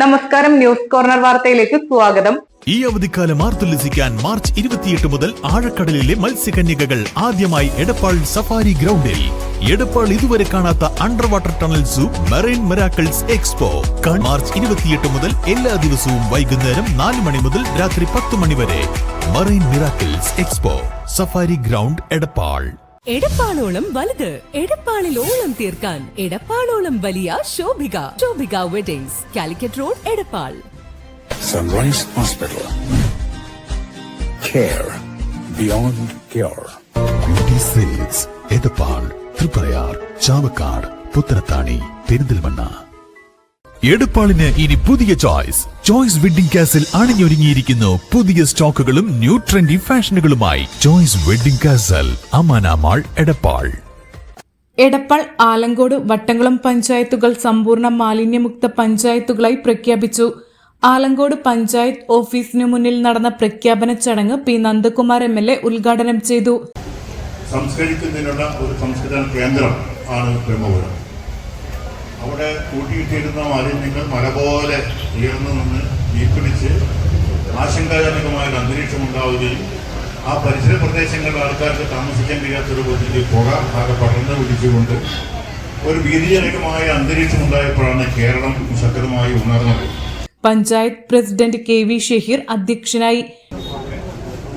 നമസ്കാരം news corner വാർത്തയിലേക്ക് സ്വാഗതം. ഈ അവധിക്കാലം ആർത്തുല്ലസിക്കാൻ മാർച്ച് ഇരുപത്തിയെട്ട് മുതൽ ആഴക്കടലിലെ മത്സ്യകന്യകകൾ ആദ്യമായി എടപ്പാൾ സഫാരി ഗ്രൗണ്ടിൽ. എടപ്പാൾ ഇതുവരെ കാണാത്ത under water tunnel zoo marine miracles expo. March ഇരുപത്തിയെട്ട് മുതൽ എല്ലാ ദിവസവും വൈകുന്നേരം നാല് മണി മുതൽ രാത്രി പത്ത് മണി വരെ. Marine miracles expo safari ground Edappal. എടപ്പാളോളം വലുത് എടപ്പാളിൽ ഓളം തീർക്കാൻ എടപ്പാളോളം വലിയ Shobhika Shobhika weddings Calicut road Edappal. Sunrise hospital Care beyond care beauty silks Edappal Triprayar Chavakkad Puthanathani Perinthalmanna എടപ്പാളിന് ഇനി പുതിയ ചോയ്സ്. ചോയ്സ് വെഡിംഗ് കാസിൽ അണിഞ്ഞൊരുങ്ങിയിരിക്കുന്നു പുതിയ സ്റ്റോക്കുകളും new trendy ഫാഷനുകളുമായി. Choice wedding castle Amana mall Edappal. Edappal Alankode Vattamkulam പഞ്ചായത്തുകൾ സമ്പൂർണ മാലിന്യമുക്ത പഞ്ചായത്തുകളായി പ്രഖ്യാപിച്ചു. ആലങ്കോട് പഞ്ചായത്ത് ഓഫീസിനു മുന്നിൽ നടന്ന പ്രഖ്യാപന ചടങ്ങ് P Nandakumar M L A ഉദ്ഘാടനം ചെയ്തു. സംസ്കരിക്കുന്നതിനുള്ള ഒരു സംസ്കരണ കേന്ദ്രം ആണ് ബ്രഹ്മപുരം. അവിടെ കൂട്ടിയിട്ടിരുന്ന മാലിന്യങ്ങൾ മല പോലെ ഉയർന്നു നിന്ന് തീപിടിച്ച് ആശങ്കാജനകമായ ഒരു അന്തരീക്ഷം ഉണ്ടാവുകയും ആ പരിസര പ്രദേശങ്ങളിലെ ആൾക്കാർക്ക് താമസിക്കാൻ കഴിയാത്തൊരു പുതിയ പുക ആകെ പടർന്ന് പിടിച്ചുകൊണ്ട് ഒരു ഭീതിജനകമായ അന്തരീക്ഷം ഉണ്ടായപ്പോഴാണ് കേരളം ശക്തമായി ഉണർന്നത്. Panchayat president K V Shaheer അധ്യക്ഷനായി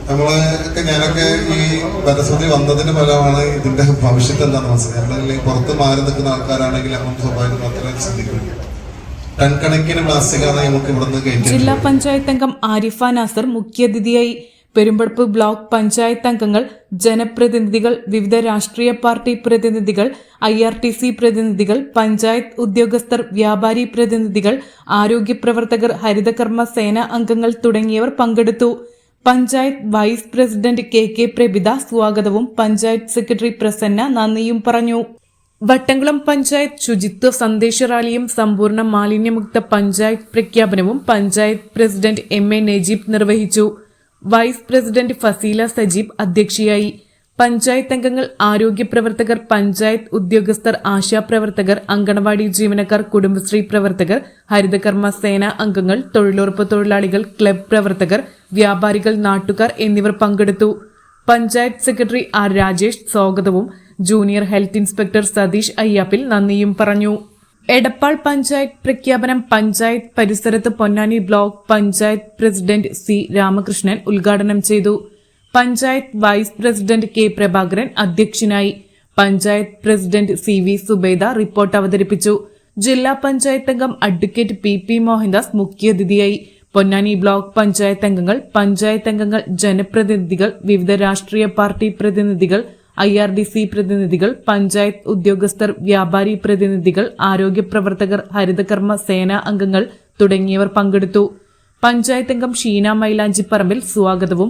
നമ്മളൊക്കെ ഞാനൊക്കെ ഈ പരിസ്ഥിതി വന്നതിന് ഫലമാണ് ഇതിന്റെ ഭവിഷ്യത്ത് എന്താണെന്ന് മനസ്സിലായി പുറത്ത് മാറി നിൽക്കുന്ന ആൾക്കാരാണെങ്കിൽ നമ്മൾ സ്വാഭാവികം മാത്രമേ ടൺകണക്കിന് ടൺ കണക്കിന് പ്ലാസ്റ്റിക്കാണ് നമുക്ക് ഇവിടുന്ന് ജില്ലാ പഞ്ചായത്ത് അംഗം ആരിഫ നാസർ മുഖ്യാതിഥിയായി പെരുമ്പടപ്പ് ബ്ലോക്ക് പഞ്ചായത്ത് അംഗങ്ങൾ ജനപ്രതിനിധികൾ വിവിധ രാഷ്ട്രീയ പാർട്ടി പ്രതിനിധികൾ ഐ ആർ ടി സി പ്രതിനിധികൾ പഞ്ചായത്ത് ഉദ്യോഗസ്ഥർ വ്യാപാരി പ്രതിനിധികൾ ആരോഗ്യ പ്രവർത്തകർ ഹരിതകർമ്മ സേന അംഗങ്ങൾ തുടങ്ങിയവർ പങ്കെടുത്തു. Panchayat vice president K K Prabhitha സ്വാഗതവും പഞ്ചായത്ത് സെക്രട്ടറി പ്രസന്ന നന്ദിയും പറഞ്ഞു. വട്ടംകുളം പഞ്ചായത്ത് ശുചിത്വ സന്ദേശ റാലിയും സമ്പൂർണ മാലിന്യമുക്ത പഞ്ചായത്ത് പ്രഖ്യാപനവും panchayat president M A Najeeb നിർവഹിച്ചു. വൈസ് പ്രസിഡന്റ് ഫസീല സജീബ് അധ്യക്ഷയായി. പഞ്ചായത്ത് അംഗങ്ങൾ ആരോഗ്യ പ്രവർത്തകർ പഞ്ചായത്ത് ഉദ്യോഗസ്ഥർ ആശാപ്രവർത്തകർ അങ്കണവാടി ജീവനക്കാർ കുടുംബശ്രീ പ്രവർത്തകർ ഹരിതകർമ്മ സേന അംഗങ്ങൾ തൊഴിലുറപ്പ് തൊഴിലാളികൾ ക്ലബ് പ്രവർത്തകർ വ്യാപാരികൾ നാട്ടുകാർ എന്നിവർ പങ്കെടുത്തു. പഞ്ചായത്ത് സെക്രട്ടറി ആർ രാജേഷ് സ്വാഗതവും junior health inspector Satheesh Ayyappil നന്ദിയും പറഞ്ഞു. എടപ്പാൾ പഞ്ചായത്ത് പ്രഖ്യാപനം പഞ്ചായത്ത് പരിസരത്ത് Ponnani block panchayat president C Ramakrishnan ഉദ്ഘാടനം ചെയ്തു. Panchayat vice president K Prabhakaran അധ്യക്ഷനായി panchayat president C V Subaida report അവതരിപ്പിച്ചു. ജില്ലാ പഞ്ചായത്ത് അംഗം അഡ്വക്കേറ്റ് പി പി മോഹൻദാസ് മുഖ്യാതിഥിയായി. പൊന്നാനി ബ്ലോക്ക് പഞ്ചായത്ത് അംഗങ്ങൾ പഞ്ചായത്ത് അംഗങ്ങൾ ജനപ്രതിനിധികൾ വിവിധ രാഷ്ട്രീയ പാർട്ടി പ്രതിനിധികൾ ഐ ആർ ഡി സി പ്രതിനിധികൾ പഞ്ചായത്ത് ഉദ്യോഗസ്ഥർ വ്യാപാരി പ്രതിനിധികൾ ആരോഗ്യ പ്രവർത്തകർ ഹരിതകർമ്മ സേനാ അംഗങ്ങൾ തുടങ്ങിയവർ പങ്കെടുത്തു. പഞ്ചായത്ത് അംഗം ഷീന മൈലാഞ്ചിപ്പറമ്പിൽ സ്വാഗതവും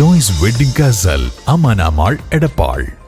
Choice wedding castle Amana mall Edappal.